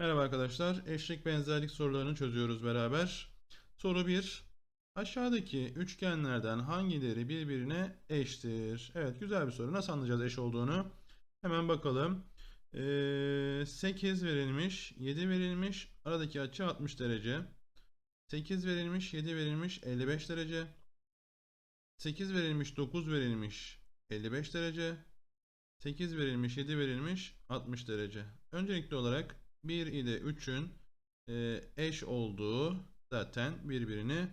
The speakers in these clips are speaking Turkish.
Merhaba arkadaşlar. Eşlik benzerlik sorularını çözüyoruz beraber. Soru 1. Aşağıdaki üçgenlerden hangileri birbirine eştir? Evet güzel bir soru. Nasıl anlayacağız eş olduğunu? Hemen bakalım. Ee, 8 verilmiş, 7 verilmiş. Aradaki açı 60 derece. 8 verilmiş, 7 verilmiş, 55 derece. 8 verilmiş, 9 verilmiş, 55 derece. 8 verilmiş, 7 verilmiş, 60 derece. Öncelikli olarak 1 ile 3'ün e, eş olduğu zaten birbirini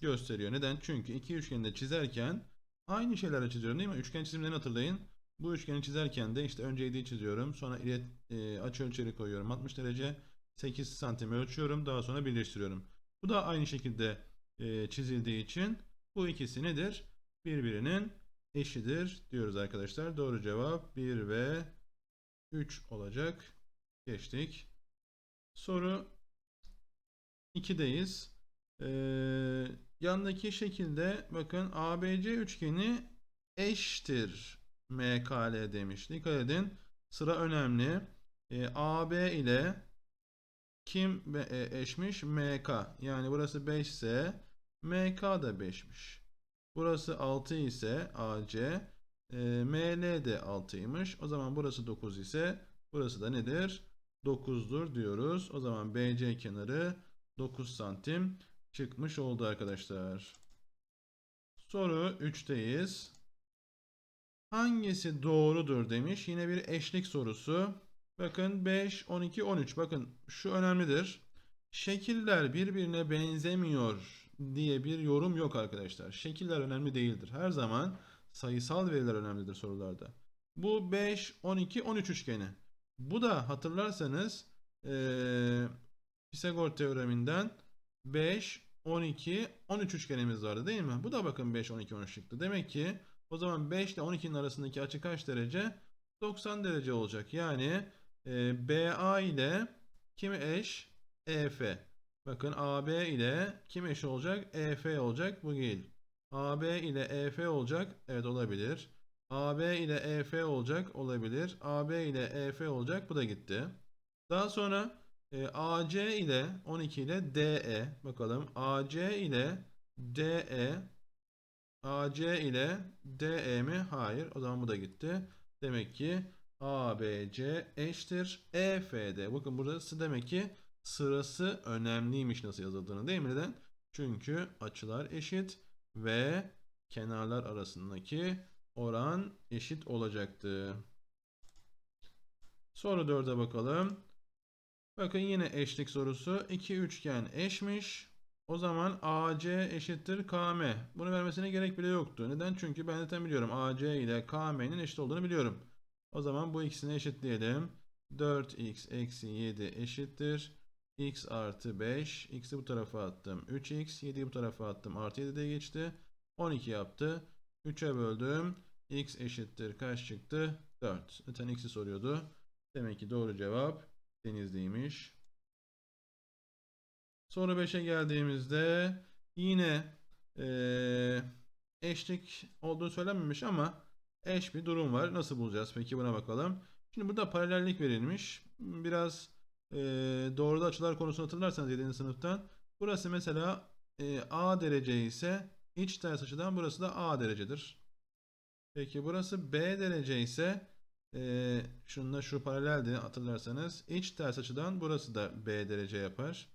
gösteriyor. Neden? Çünkü iki üçgeni de çizerken aynı şeylerle çiziyorum değil mi? Üçgen çizimlerini hatırlayın. Bu üçgeni çizerken de işte önce 7'yi çiziyorum. Sonra ilet, e, açı ölçeri koyuyorum. 60 derece 8 santim ölçüyorum. Daha sonra birleştiriyorum. Bu da aynı şekilde e, çizildiği için bu ikisi nedir? Birbirinin eşidir diyoruz arkadaşlar. Doğru cevap 1 ve 3 olacak. Geçtik. Soru 2'deyiz. Ee, yandaki şekilde bakın ABC üçgeni eştir MKL demiş. Dikkat edin. Sıra önemli. Ee, AB ile kim e, eşmiş? MK. Yani burası 5 ise MK da 5'miş. Burası 6 ise AC. e, ML de 6'ymış. O zaman burası 9 ise burası da nedir? 9'dur diyoruz. O zaman BC kenarı 9 santim çıkmış oldu arkadaşlar. Soru 3'teyiz. Hangisi doğrudur demiş. Yine bir eşlik sorusu. Bakın 5, 12, 13. Bakın şu önemlidir. Şekiller birbirine benzemiyor diye bir yorum yok arkadaşlar. Şekiller önemli değildir. Her zaman sayısal veriler önemlidir sorularda. Bu 5, 12, 13 üçgeni. Bu da hatırlarsanız eee Pisagor teoreminden 5, 12, 13 üçgenimiz vardı değil mi? Bu da bakın 5, 12, 13 çıktı. Demek ki o zaman 5 ile 12'nin arasındaki açı kaç derece? 90 derece olacak. Yani eee, BA ile kimi eş? EF. Bakın AB ile kim eş olacak? EF olacak. Bu değil. AB ile EF olacak. Evet olabilir. AB ile EF olacak olabilir. AB ile EF olacak bu da gitti. Daha sonra e, AC ile 12 ile DE bakalım. AC ile DE AC ile DE mi? Hayır. O zaman bu da gitti. Demek ki ABC eşittir EF'de. Bakın burası demek ki sırası önemliymiş nasıl yazıldığını değil mi? Neden? Çünkü açılar eşit ve kenarlar arasındaki oran eşit olacaktı. Soru 4'e bakalım. Bakın yine eşlik sorusu. İki üçgen eşmiş. O zaman AC eşittir KM. Bunu vermesine gerek bile yoktu. Neden? Çünkü ben zaten biliyorum. AC ile KM'nin eşit olduğunu biliyorum. O zaman bu ikisini eşitleyelim. 4x eksi 7 eşittir. x artı 5. x'i bu tarafa attım. 3x. 7'yi bu tarafa attım. Artı 7 de geçti. 12 yaptı. 3'e böldüm. x eşittir. Kaç çıktı? 4. Zaten x'i soruyordu. Demek ki doğru cevap Denizli'ymiş. Soru 5'e geldiğimizde yine eee, eşlik olduğu söylenmemiş ama eş bir durum var. Nasıl bulacağız? Peki buna bakalım. Şimdi burada paralellik verilmiş. Biraz eee doğruda açılar konusunu hatırlarsanız 7. sınıftan. Burası mesela eee, A derece ise iç ters açıdan burası da A derecedir. Peki burası B derece ise ee, şununla şu paraleldi hatırlarsanız. İç ters açıdan burası da B derece yapar.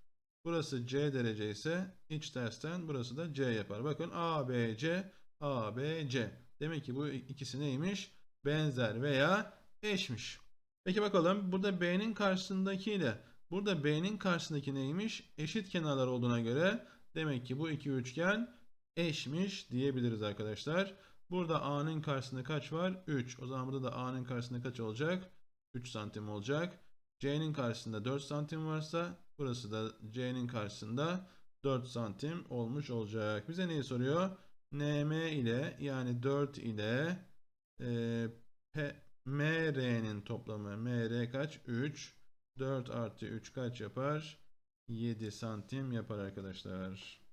Burası C derece ise iç tersten burası da C yapar. Bakın ABC, ABC. Demek ki bu ikisi neymiş? Benzer veya eşmiş. Peki bakalım burada B'nin karşısındakiyle burada B'nin karşısındaki neymiş? Eşit kenarlar olduğuna göre demek ki bu iki üçgen eşmiş diyebiliriz arkadaşlar. Burada A'nın karşısında kaç var? 3. O zaman burada da A'nın karşısında kaç olacak? 3 santim olacak. C'nin karşısında 4 santim varsa burası da C'nin karşısında 4 santim olmuş olacak. Bize neyi soruyor? NM ile yani 4 ile e, MR'nin toplamı. MR kaç? 3. 4 artı 3 kaç yapar? 7 santim yapar arkadaşlar.